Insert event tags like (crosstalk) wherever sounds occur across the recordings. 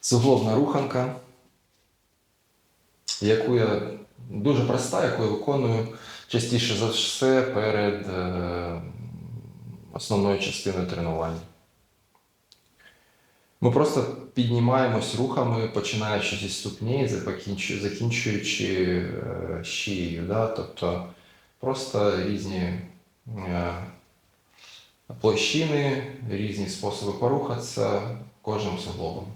суглобна руханка, яку я дуже проста, яку я виконую частіше за все перед е, основною частиною тренування. Ми просто піднімаємось рухами, починаючи зі ступні, закінчуючи, закінчуючи е, шиєю. Да? Тобто просто різні е, площини, різні способи порухатися кожним суглобом.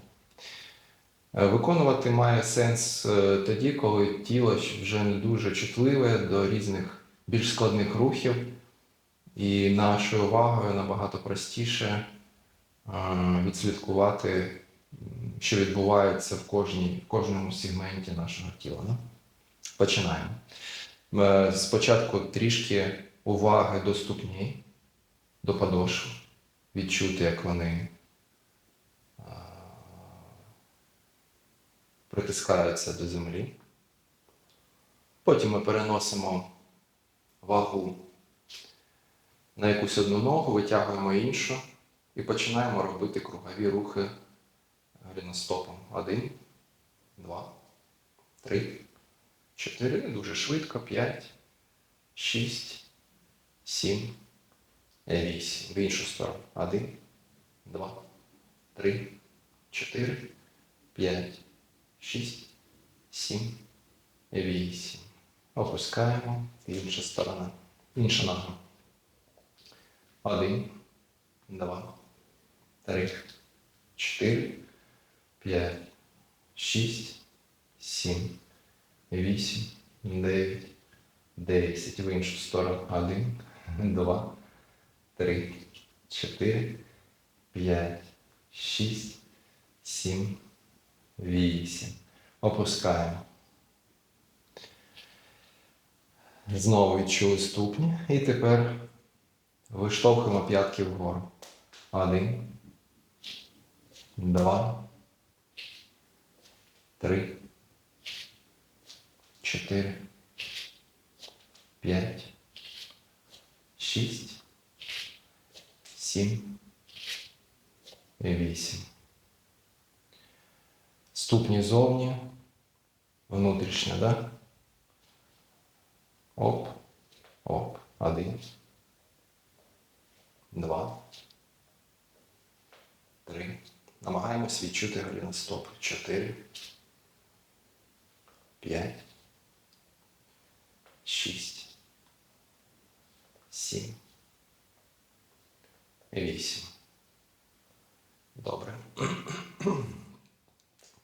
Е, Виконувати має сенс е, тоді, коли тіло вже не дуже чутливе до різних більш складних рухів, і нашою увагою набагато простіше е, відслідкувати, що відбувається в, кожній, в кожному сегменті нашого тіла. Ну, Починаємо. Спочатку трішки уваги до ступні, до подошв, відчути, як вони притискаються до землі. Потім ми переносимо вагу на якусь одну ногу, витягуємо іншу і починаємо робити кругові рухи гліностопом. Один, два, три, чотири. Дуже швидко. П'ять, шість, сім, вісім. В іншу сторону. Один, два, три, чотири, п'ять, шість, сім, вісім. Опускаємо. Інша сторона. Інша нога. Один, два, три, чотири, п'ять, шість, сім, вісім, дев'ять, десять. В іншу сторону. Один, два, три, чотири, п'ять, шість, сім, вісім. Опускаємо. Знову відчули ступні. І тепер виштовхуємо п'ятки вгору. Один. Два. Три. Чотири. П'ять. Шість. Сім. Вісім. Ступні зовні. Внутрішня, да? Оп. Оп. Один. Два. Три. Намагаємось відчути голеностоп. Чотири. П'ять. Шість. Сім. Вісім. Добре. (clears throat)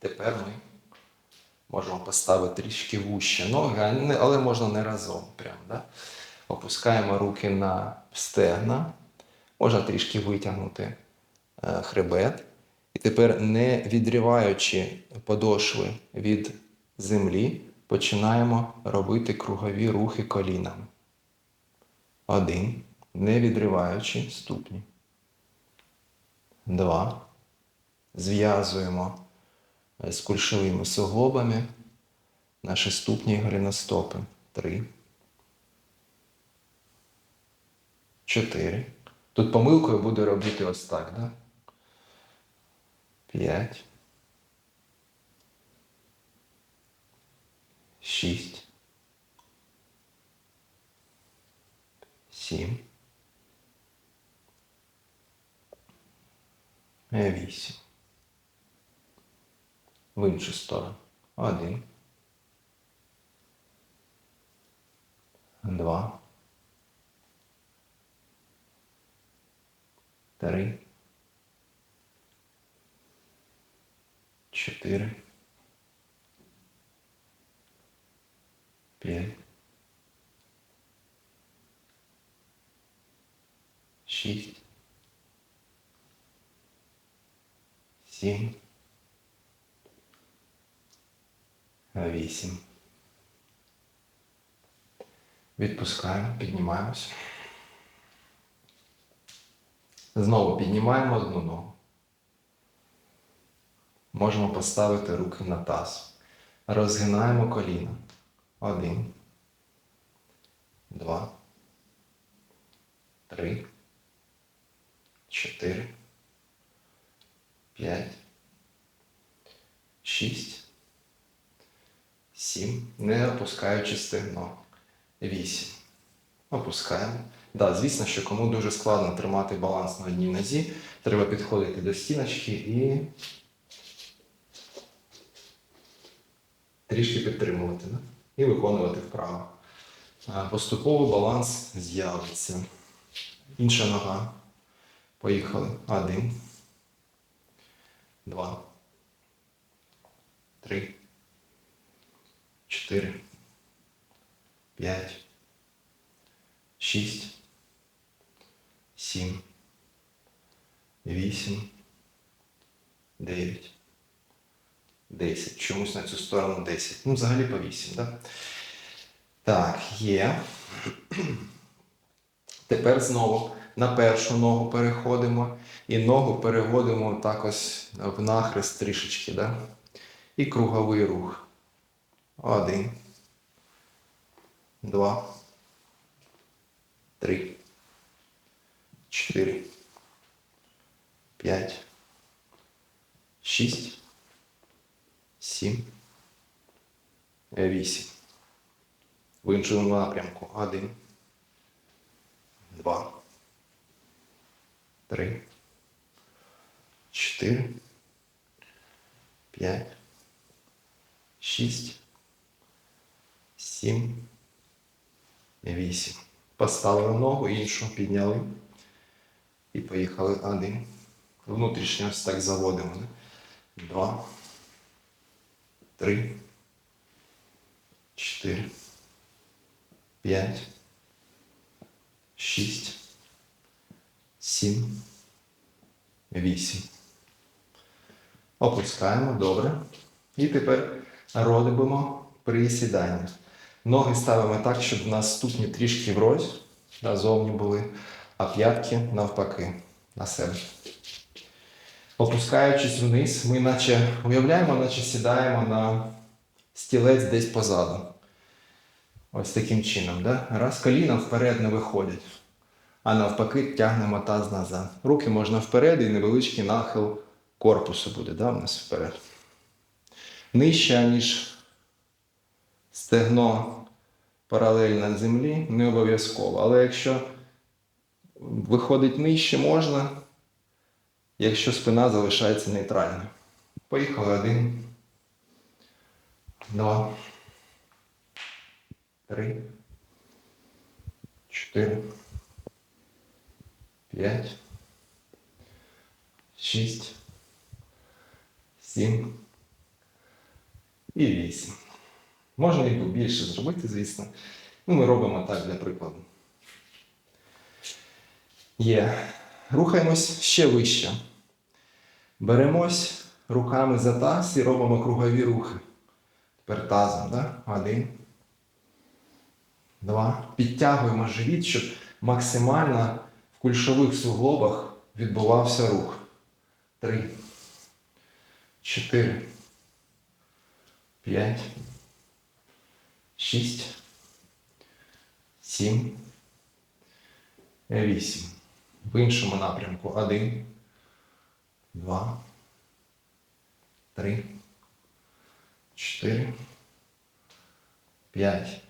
Тепер ми можемо поставити трішки вуще ноги, але можна не разом. Прям, да? Опускаємо руки на стегна. Можна трішки витягнути е, хребет. І тепер, не відриваючи подошви від землі, починаємо робити кругові рухи колінами. Один. Не відриваючи ступні. Два. Зв'язуємо з кульшовими суглобами наші ступні і голеностопи. Три. Чотири. Тут помилкою буде робити ось так, да? П'ять. Шість. Сім. Е, Вісім. В іншу сторону. Один. Два. Три. Чотири. П'ять. Шість. Сім. Вісім. Відпускаємо, піднімаємось. Знову піднімаємо одну ногу. Можемо поставити руки на таз. Розгинаємо коліна. Один. Два. Три. Чотири. П'ять. шість, сім, не опускаючи стегно. Вісім. Опускаємо. Да, звісно, що кому дуже складно тримати баланс на одній нозі, треба підходити до стіночки і трішки підтримувати. Да? І виконувати вправо. Поступово баланс з'явиться. Інша нога. Поїхали. Один. Два. Три. Чотири. П'ять. Шість. Сім. Вісім. Дев'ять. Десять. Чомусь на цю сторону десять. Ну, взагалі по вісім, так? Так, є. Тепер знову на першу ногу переходимо і ногу переводимо так ось в нахрест трішечки, да? І круговий рух. Один. Два. Три. Чотири. П'ять. Шість. Сім. Вісім. В іншому напрямку. Один. Два. Три. Чотири. П'ять. Шість. Сім. Вісім. Поставили ногу, іншу підняли. І поїхали один. Внутрішньо ось так заводимо. Два. Три. Чотири. П'ять. Шість. Сім. Вісім. Опускаємо, добре. І тепер робимо присідання. Ноги ставимо так, щоб у нас ступні трішки врозь, назовні були, а п'ятки навпаки на себе. Опускаючись вниз, ми наче уявляємо, наче сідаємо на стілець десь позаду. Ось таким чином. Да? Раз коліна вперед не виходять, а навпаки тягнемо таз назад. Руки можна вперед і невеличкий нахил корпусу буде да, у нас вперед. Нижче, ніж стегно паралельно землі, не обов'язково. Але якщо виходить нижче, можна, якщо спина залишається нейтральною. Поїхали один, два, три, чотири, п'ять, шість, сім і вісім. Можна і більше зробити, звісно. Ну, ми робимо так для прикладу. Є. Рухаємось ще вище. Беремось руками за таз і робимо кругові рухи. Тепер тазом, да? Один. Два. Підтягуємо живіт, щоб максимально в кульшових суглобах відбувався рух. Три. Чотири. П'ять. Шість. Сім. Вісім. В іншому напрямку. Один. Два. Три. Чотири. П'ять.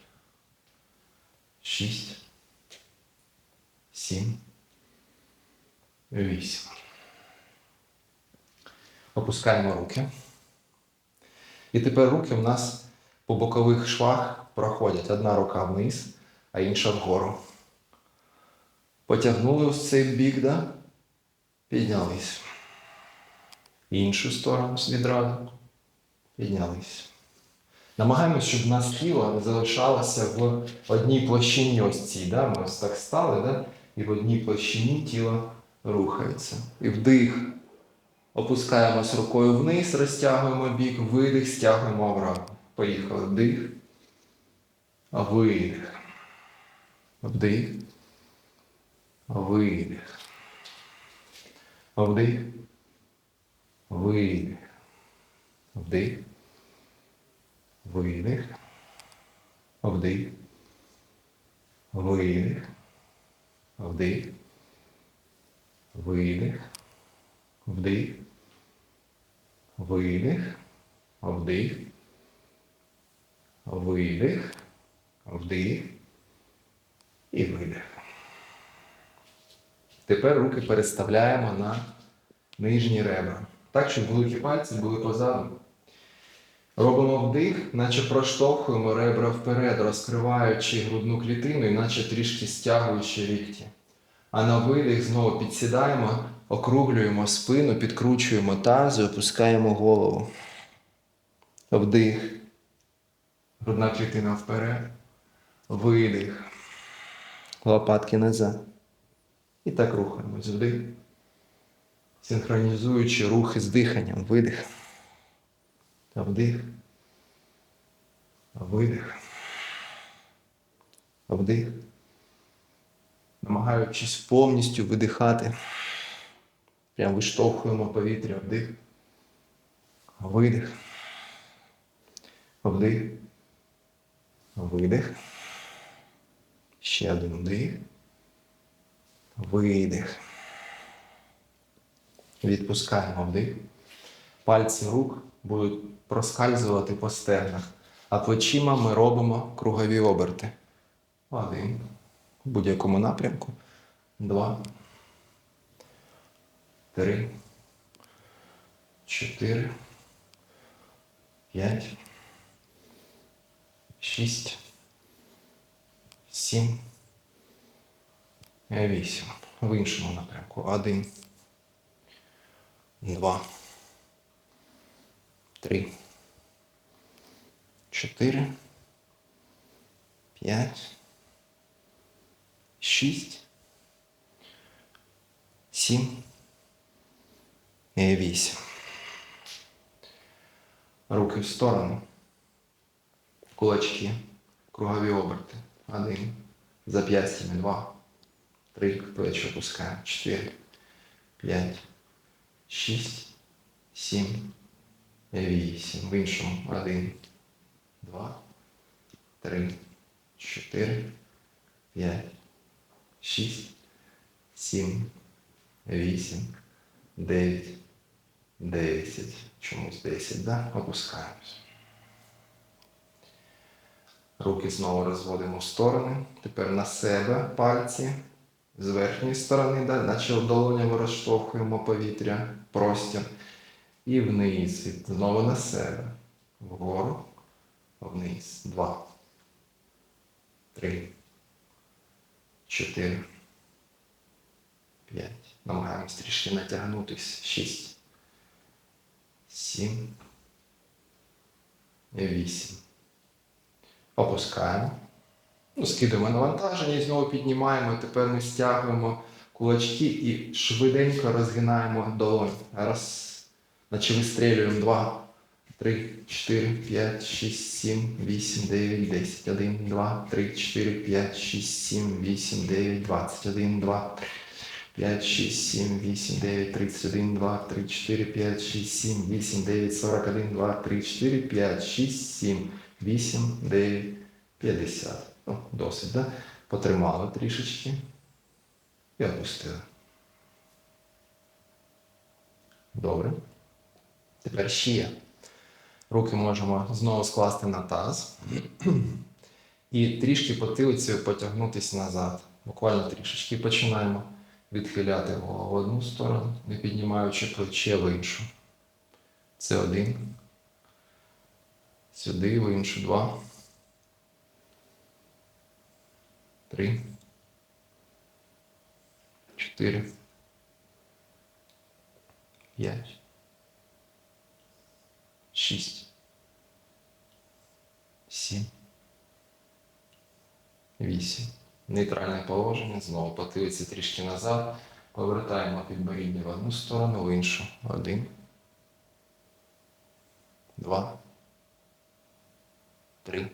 Шість. Сім. Вісім. Опускаємо руки. І тепер руки в нас по бокових швах проходять. Одна рука вниз, а інша вгору. Потягнули ось цей бік, да? піднялись. Іншу сторону відразу. Піднялись. Намагаємось, щоб в нас тіло не залишалося в одній площині ось цій. Да? Ми ось так стали, да? і в одній площині тіло рухається. І вдих. Опускаємось рукою вниз, розтягуємо бік, видих, стягуємо обратно. Поїхали. Вдих. Видих. Вдих. Видих. Вдих. Видих. Вдих. Видих. Вдих. Видих. Вдих. Видих. Вдих. Видих. Вдих. Видих. Вдих. І видих. Тепер руки переставляємо на нижні ребра. Так, щоб великі пальці були позаду. Робимо вдих, наче проштовхуємо ребра вперед, розкриваючи грудну клітину, і наче трішки стягуючи лікті. А на видих знову підсідаємо, округлюємо спину, підкручуємо таз і опускаємо голову. Вдих. Грудна клітина вперед. Видих. Лопатки назад. І так рухаємось. Вдих. Синхронізуючи рухи з диханням. Видих. Вдих. Видих. Вдих. Намагаючись повністю видихати. Прям виштовхуємо повітря. Вдих. Видих. Вдих. Видих. Ще один вдих. Видих. Відпускаємо вдих. Пальці рук будуть проскальзувати по стегнах, а плечима ми робимо кругові оберти. Один. В будь-якому напрямку. Два. Три. Чотири. П'ять. Шість. Сім. Вісім. В іншому напрямку. Один. Два. Три. Чотири. П'ять. Шість. Сім. І вісім. Руки в сторону. Кулачки. Кругові оберти. Один. Зап'ястями. Два. Три. Плечі опускаємо. Чотири. П'ять. Шість. Сім. Вісім. В іншому. Один. Два. Три. Чотири. П'ять. Шість. Сім. Вісім. Дев'ять. Десять. Чомусь десять, да? Опускаємось. Руки знову розводимо в сторони. Тепер на себе пальці. З верхньої сторони, наче долонями розштовхуємо повітря, простір. І вниз. І знову на себе. Вгору. Вниз. Два. Три. Чотири. П'ять. Намагаємось трішки натягнутись. Шість. Сім. Вісім. Опускаємо. Ну, скидуємо навантаження і знову піднімаємо. Тепер ми стягуємо кулачки і швиденько розгинаємо долонь. Раз. Наче вистрілюємо. Два, три, чотири, п'ять, шість, сім, вісім, дев'ять, десять. Один, два, три, чотири, п'ять, шість, сім, вісім, дев'ять, двадцять. Один, два, три. 5, 6, 7, 8, 9, 31, 2, 3, 4, 5, 6, 7, 8, 9, 41, 2, 3, 4, 5, 6, 7, 8, 9, 50. Ну, досить, да? Потримали трішечки і опустили. Добре. Тепер ще. Руки можемо знову скласти на таз. І трішки потилицею потягнутися назад. Буквально трішечки починаємо відхиляти голову в одну сторону, не піднімаючи плече в іншу. Це один. Сюди в іншу. Два. Три. Чотири. П'ять. Шість. Сім. Вісім. Нейтральне положення, знову потилиці трішки назад. Повертаємо підборіддя в одну сторону, в іншу. Один. Два. Три.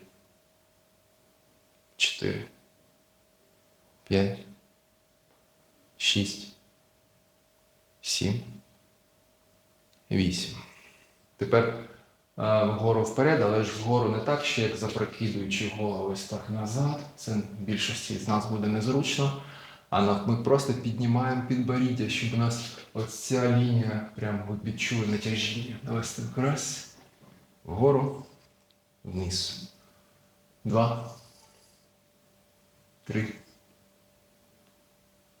Чотири. П'ять. Шість. Сім. Вісім. Тепер а, вгору вперед, але ж вгору не так, ще як запрокидуючи голову ось так назад. Це більшості з нас буде незручно. А ми просто піднімаємо підборіддя, щоб у нас ось ця лінія, прямо відчули натяжіння. Ось так раз. Вгору, вниз. Два. Три.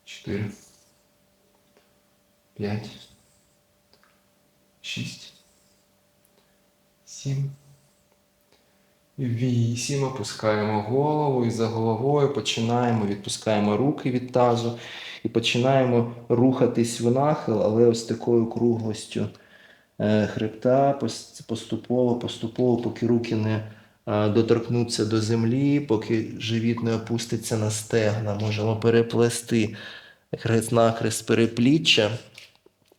Чотири. П'ять. Шість. Сім. Вісім. Опускаємо голову і за головою починаємо, відпускаємо руки від тазу і починаємо рухатись в нахил, але ось такою круглостю хребта поступово, поступово, поки руки не е, доторкнуться до землі, поки живіт не опуститься на стегна. Можемо переплести хрест нахрест перепліччя,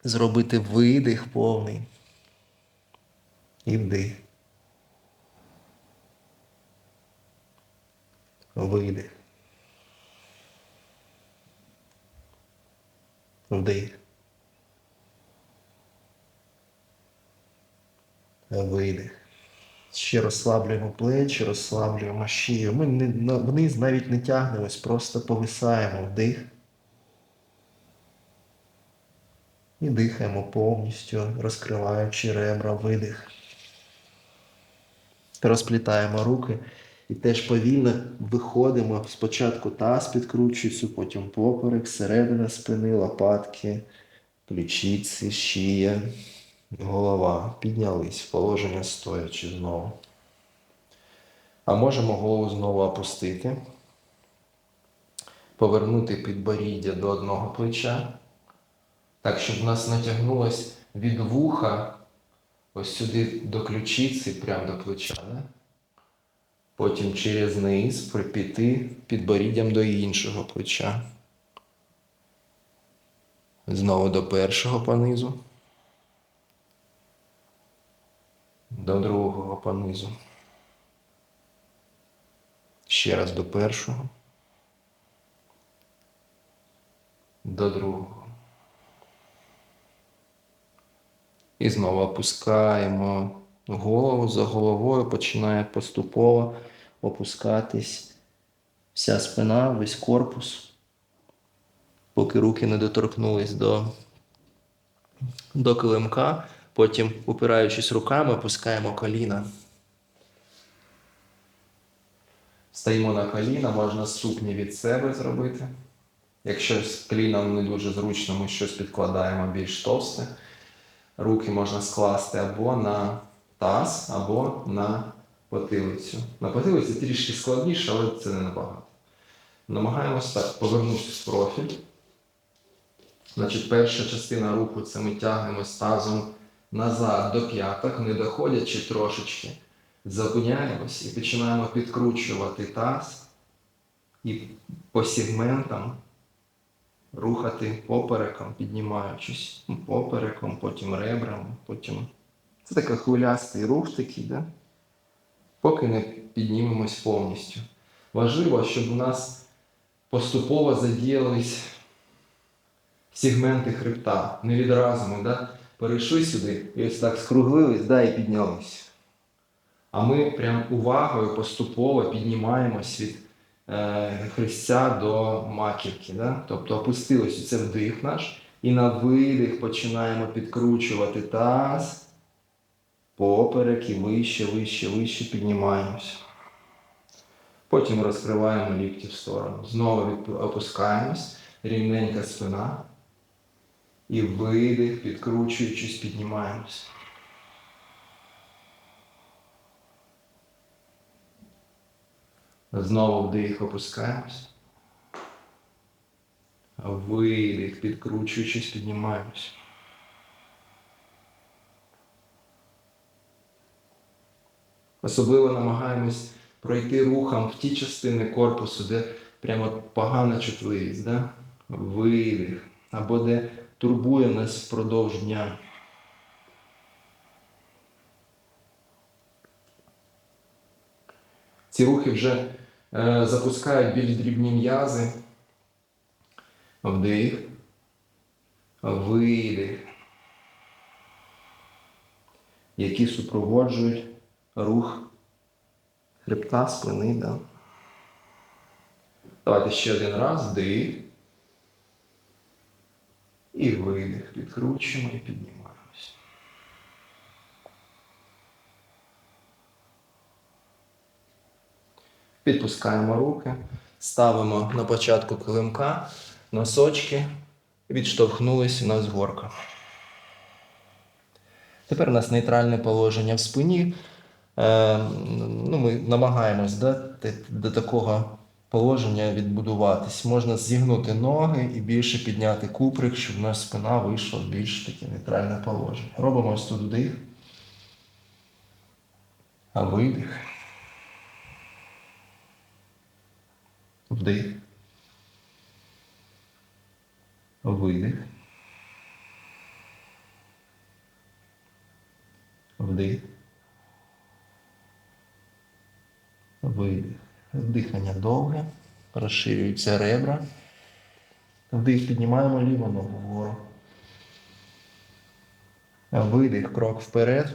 зробити видих повний і вдих. Видих. Вдих. Видих. Ще розслаблюємо плечі, розслаблюємо шию. Ми не, вниз навіть не тягнемось, просто повисаємо вдих. І дихаємо повністю, розкриваючи ребра, видих. Розплітаємо руки і теж повільно виходимо. Спочатку таз підкручується, потім поперек, середина спини, лопатки, ключиці, шия, голова. Піднялись в положення стоячи знову. А можемо голову знову опустити, повернути підборіддя до одного плеча, так, щоб в нас натягнулось від вуха ось сюди до ключиці, прямо до плеча. Да? Потім через низ припіти підборіддям до іншого плеча. Знову до першого понизу. До другого понизу. Ще раз до першого. До другого. І знову опускаємо голову за головою, починає поступово опускатись вся спина, весь корпус, поки руки не доторкнулись до, до килимка. Потім, упираючись руками, опускаємо коліна. Стаємо на коліна, можна сукні від себе зробити. Якщо з коліном не дуже зручно, ми щось підкладаємо більш товсте. Руки можна скласти або на таз, або на потилицю. На потилиці трішки складніше, але це не набагато. Намагаємось так повернутися в профіль. Значить, перша частина руху це ми тягнемось тазом назад до п'яток, не доходячи трошечки. Зупиняємось і починаємо підкручувати таз і по сегментам рухати попереком, піднімаючись попереком, потім ребрами, потім. Це такий хвилястий рух такий, да? поки не піднімемось повністю. Важливо, щоб у нас поступово задіялись сегменти хребта. Не відразу да? Перейшли сюди і ось так скруглились да, і піднялись. А ми прям увагою поступово піднімаємось від е, хрестця до маківки. Да? Тобто опустилось це вдих наш, і на видих починаємо підкручувати таз, поперек і вище, вище, вище піднімаємось. Потім розкриваємо лікті в сторону. Знову опускаємось, рівненька спина. І видих, підкручуючись, піднімаємось. Знову вдих, опускаємось. Видих, підкручуючись, піднімаємось. Особливо намагаємось пройти рухом в ті частини корпусу, де прямо погана чутливість, да? видих, або де турбує нас впродовж дня. Ці рухи вже е, запускають більш дрібні м'язи. Вдих, видих, які супроводжують рух хребта, спини. Да? Давайте ще один раз. Вдих. І видих. Підкручуємо і піднімаємося. Підпускаємо руки, ставимо на початку килимка, носочки, відштовхнулися у нас горка. Тепер у нас нейтральне положення в спині. Е, ну, Ми намагаємось да, до такого положення відбудуватись. Можна зігнути ноги і більше підняти куприк, щоб у нас спина вийшла в більш таке нейтральне положення. Робимо ось тут вдих. А видих. Вдих. Видих. Вдих. Видих. Дихання довге. Розширюються ребра. Вдих. Піднімаємо ліву ногу вгору. Видих, крок вперед.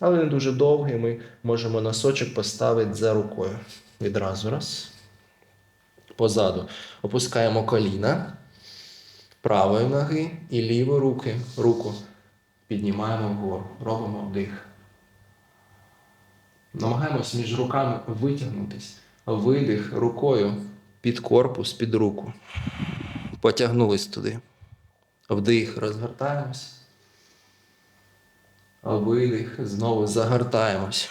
Але не дуже довгий. Ми можемо носочок поставити за рукою. Відразу раз. Позаду. Опускаємо коліна правої ноги і лівої руки, руку піднімаємо вгору. Робимо вдих. Намагаємось між руками витягнутись. Видих рукою під корпус, під руку. Потягнулись туди. Вдих, розгортаємось. Видих, знову загортаємось.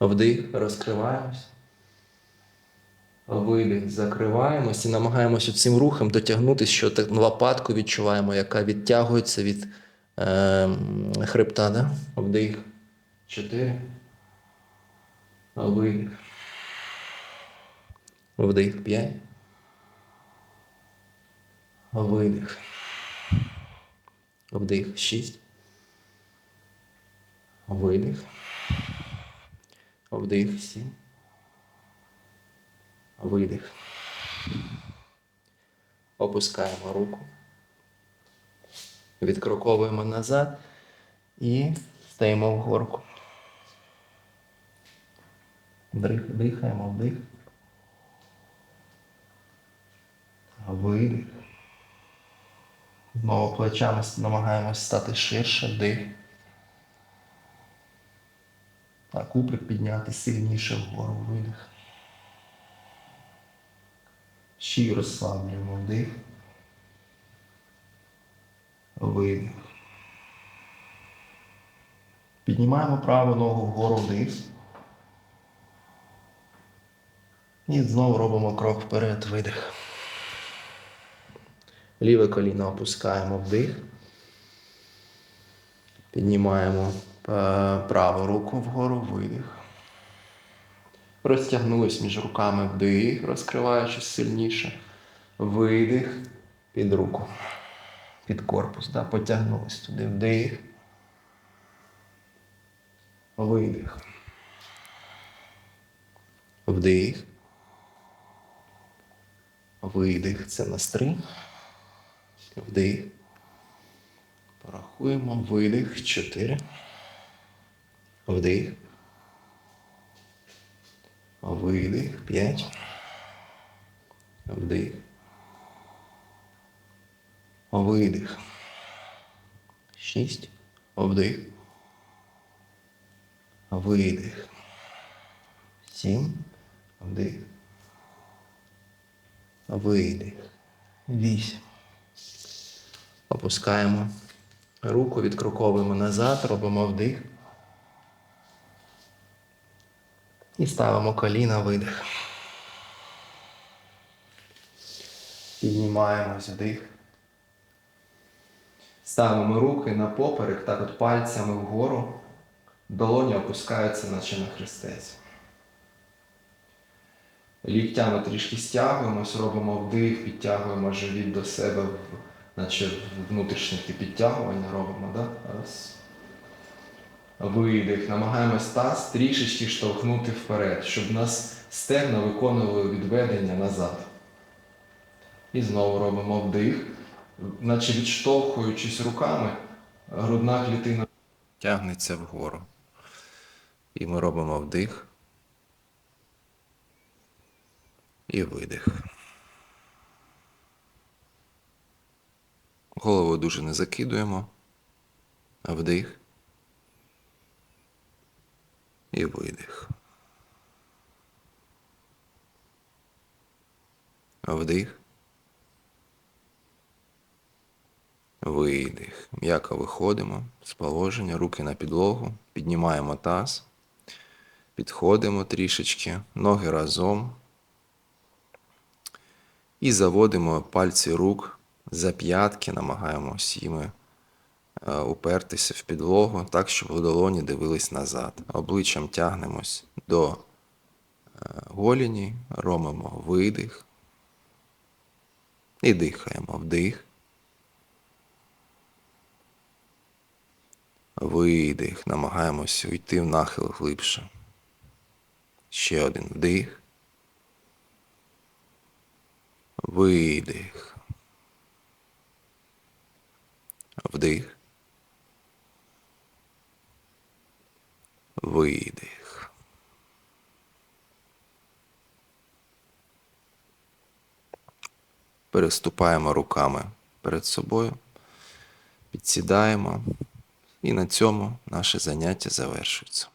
Вдих, розкриваємось. Видих, закриваємось і намагаємося цим рухом дотягнутися, що так лопатку відчуваємо, яка відтягується від е, хребта. Да? Вдих. Чотири. Видих. Вдих. П'ять. Видих. Вдих. Шість. Видих. Вдих. Сім. Видих. Опускаємо руку. Відкроковуємо назад і стаємо в горку. Дихаємо, вдих. Видих. Знову плечами намагаємось стати ширше, вдих. А куприк підняти сильніше вгору, видих. Шию розслаблюємо вдих. Видих. Піднімаємо праву ногу вгору вдих. І знову робимо крок вперед, видих. Ліве коліно опускаємо вдих. Піднімаємо е, праву руку вгору, видих. Розтягнулись між руками вдих, розкриваючись сильніше. Видих під руку. Під корпус. Да? Потягнулись туди. Вдих. Видих. Вдих. Видих. Це на три. Вдих. Порахуємо. Видих. Чотири. Вдих. Видих. П'ять. Вдих. Видих. Шість. Вдих. Видих. Сім. Вдих. Видих. Вісім. Опускаємо руку, відкроковуємо назад, робимо вдих. І ставимо коліна видих. Піднімаємось вдих. Ставимо руки на поперек, так от пальцями вгору. Долоні опускаються, наче на хрестець. Ліктями трішки стягуємось, робимо вдих, підтягуємо живіт до себе, наче внутрішнє таке підтягування робимо. Да? Раз. Видих. Намагаємось таз трішечки штовхнути вперед, щоб нас стегна виконували відведення назад. І знову робимо вдих, наче відштовхуючись руками, грудна клітина тягнеться вгору. І ми робимо вдих. і видих. Голову дуже не закидуємо. Вдих. І видих. Вдих. Видих. М'яко виходимо з положення, руки на підлогу, піднімаємо таз, підходимо трішечки, ноги разом. І заводимо пальці рук за п'ятки, намагаємося їми е, упертися в підлогу, так, щоб долоні дивились назад. Обличчям тягнемось до е, голіні, робимо видих і дихаємо вдих. Видих, намагаємося уйти в нахил глибше. Ще один вдих. Видих. Вдих. Видих. Переступаємо руками перед собою, підсідаємо, і на цьому наше заняття завершується.